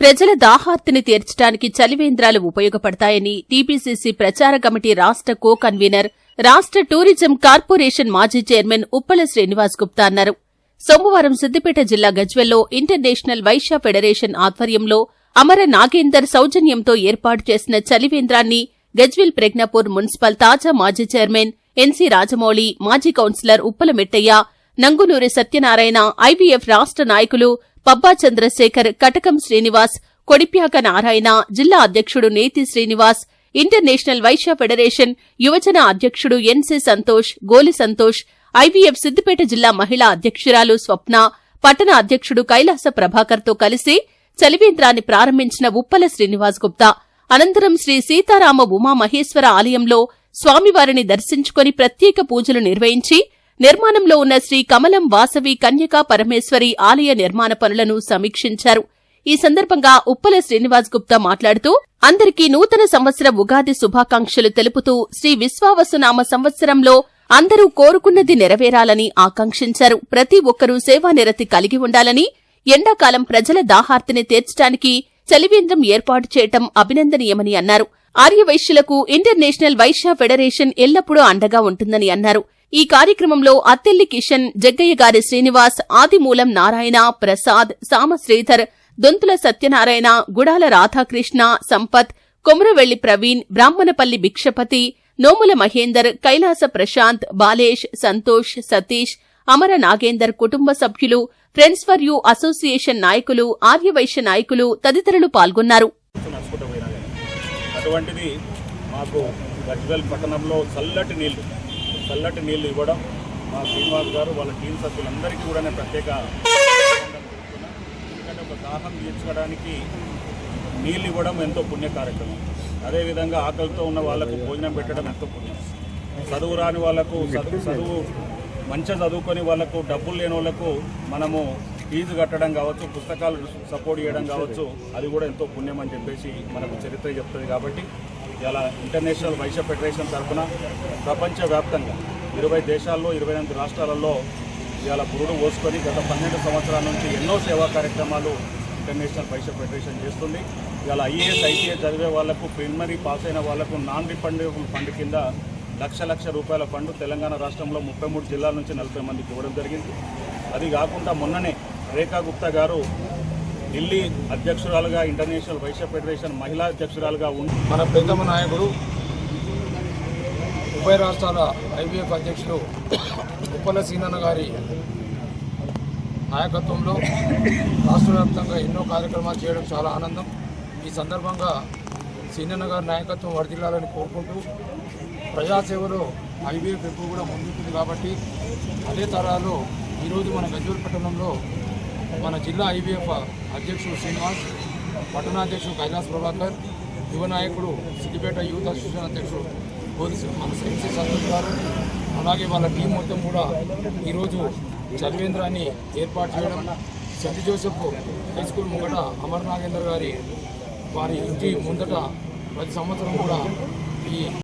ప్రజల దాహార్తిని తీర్చడానికి చలివేంద్రాలు ఉపయోగపడతాయని టీపీసీసీ ప్రచార కమిటీ రాష్ట్ర కో కన్వీనర్ రాష్ట్ర టూరిజం కార్పొరేషన్ మాజీ చైర్మన్ ఉప్పల శ్రీనివాస్ గుప్తా అన్నారు. సోమవారం సిద్దిపేట జిల్లా గజ్వెల్లో ఇంటర్నేషనల్ వైశ్య ఫెడరేషన్ ఆధ్వర్యంలో అమర నాగేందర్ సౌజన్యంతో ఏర్పాటు చేసిన చలివేంద్రాన్ని గజ్వెల్ ప్రజ్ఞాపూర్ మున్సిపల్ తాజా మాజీ చైర్మన్ ఎన్సీ రాజమౌళి మాజీ కౌన్సిలర్ ఉప్పల మెట్టయ్య నంగునూరి సత్యనారాయణ ఐవీఎఫ్ రాష్ట్ర నాయకులు పబ్బా చంద్రశేఖర్ కటకం శ్రీనివాస్ కొడిప్యాక నారాయణ జిల్లా అధ్యక్షుడు నేతి శ్రీనివాస్ ఇంటర్నేషనల్ వైశ్య ఫెడరేషన్ యువజన అధ్యక్షుడు ఎన్సీ సంతోష్ గోలి సంతోష్ ఐవీఎఫ్ సిద్దిపేట జిల్లా మహిళా అధ్యక్షురాలు స్వప్న పట్టణ అధ్యక్షుడు కైలాస ప్రభాకర్తో కలిసి చలివేంద్రాన్ని ప్రారంభించిన ఉప్పల శ్రీనివాస్ గుప్తా. అనంతరం శ్రీ సీతారామ ఉమామహేశ్వర ఆలయంలో స్వామివారిని దర్శించుకుని ప్రత్యేక పూజలు నిర్వహించి నిర్మాణంలో ఉన్న శ్రీ కమలం వాసవి కన్యకా పరమేశ్వరి ఆలయ నిర్మాణ పనులను సమీక్షించారు. ఈ సందర్భంగా ఉప్పల శ్రీనివాస్ గుప్తా మాట్లాడుతూ అందరికీ నూతన సంవత్సర ఉగాది శుభాకాంక్షలు తెలుపుతూ శ్రీ విశ్వావసునామ సంవత్సరంలో అందరూ కోరుకున్నది నెరవేరాలని ఆకాంక్షించారు. ప్రతి ఒక్కరూ సేవానిరతి కలిగి ఉండాలని ఎండాకాలం ప్రజల దాహార్తిని తీర్చడానికి చలివేంద్రం ఏర్పాటు చేయటం అభినందనీయమని అన్నారు. ఆర్యవైశ్యులకు ఇంటర్నేషనల్ వైశ్య ఫెడరేషన్ ఎల్లప్పుడూ అండగా ఉంటుందని అన్నారు. ఈ కార్యక్రమంలో అత్తెల్లి కిషన్ జగ్గయ్య గారి శ్రీనివాస్ ఆదిమూలం నారాయణ ప్రసాద్ సామశ్రీధర్ దొంతుల సత్యనారాయణ గుడాల రాధాకృష్ణ సంపత్ కొమురవెల్లి ప్రవీణ్ బ్రాహ్మణపల్లి భిక్షపతి నోముల మహేందర్ కైలాస ప్రశాంత్ బాలేష్ సంతోష్ సతీష్ అమర నాగేందర్ కుటుంబ సభ్యులు ఫ్రెండ్స్ ఫర్ యూ అసోసియేషన్ నాయకులు ఆర్యవైశ్య నాయకులు తదితరులు పాల్గొన్నారు. అటువంటిది మాకు గజ్వెల్ పట్టణంలో చల్లటి నీళ్ళు చల్లటి నీళ్ళు ఇవ్వడం మా శ్రీనివాస్ గారు వాళ్ళ టీం సభ్యులందరికీ కూడా నేను ప్రత్యేక ఎందుకంటే ఒక దాహం తీర్చుకోవడానికి నీళ్ళు ఇవ్వడం ఎంతో పుణ్య కార్యక్రమం. అదేవిధంగా ఆకలితో ఉన్న వాళ్ళకు భోజనం పెట్టడం ఎంతో పుణ్యం. చదువు రాని వాళ్ళకు చదువు చదువు మంచిగా చదువుకొని వాళ్ళకు డబ్బులు లేని వాళ్ళకు మనము ఫీజు కట్టడం కావచ్చు పుస్తకాలు సపోర్ట్ చేయడం కావచ్చు అది కూడా ఎంతో పుణ్యం అని చెప్పేసి మనకు చరిత్ర చెప్తుంది కాబట్టి ఇలా ఇంటర్నేషనల్ వైశ్య ఫెడరేషన్ తరఫున ప్రపంచవ్యాప్తంగా ఇరవై దేశాల్లో ఇరవై ఎనిమిది రాష్ట్రాలలో ఇవాళ పురుడు పోసుకొని గత పన్నెండు సంవత్సరాల నుంచి ఎన్నో సేవా కార్యక్రమాలు ఇంటర్నేషనల్ వైశ్య ఫెడరేషన్ చేస్తుంది. ఇవాళ ఐఏఎస్ ఐటీఏ చదివే వాళ్ళకు ప్రిలిమినరీ పాస్ అయిన వాళ్ళకు నాన్ రిఫండబుల్ ఫండ్ కింద లక్ష లక్ష రూపాయల ఫండ్ తెలంగాణ రాష్ట్రంలో ముప్పై మూడు జిల్లాల నుంచి నలభై మందికి ఇవ్వడం జరిగింది. అది కాకుండా మొన్ననే రేఖా గుప్తా గారు ఢిల్లీ అధ్యక్షురాలుగా ఇంటర్నేషనల్ వైశ్య ఫెడరేషన్ మహిళా అధ్యక్షురాలుగా ఉండి మన పెద్దమ్మ నాయకుడు ఉభయ రాష్ట్రాల ఐవీఎఫ్ అధ్యక్షులు ఉప్పల సీనన్న గారి నాయకత్వంలో రాష్ట్ర వ్యాప్తంగా ఎన్నో కార్యక్రమాలు చేయడం చాలా ఆనందం. ఈ సందర్భంగా సీనన్న గారి నాయకత్వం వర్ధిల్లాలని కోరుకుంటూ ప్రజాసేవలో ఐవీఎఫ్ ఎక్కువ కూడా ముందుంటుంది కాబట్టి అదే తరాలో ఈరోజు మన గజ్వల్ పట్టణంలో మన జిల్లా ఐవీఎఫ్ అధ్యక్షుడు శ్రీనివాస్ పట్టణాధ్యక్షుడు కైలాస్ ప్రభాకర్ యువ నాయకుడు సిద్దిపేట యూత్ అసోసియేషన్ అధ్యక్షుడు పోలీసు మన ఎంసీ సంతోష్ గారు. అలాగే వాళ్ళ టీం మొత్తం కూడా ఈరోజు చదివేంద్రాన్ని ఏర్పాటు చేయడం సెంట్ జోసెఫ్ హై స్కూల్ ముంగట అమర్ నాగేందర్ గారి వారి ఇంటి ముందట ప్రతి సంవత్సరం కూడా ఈ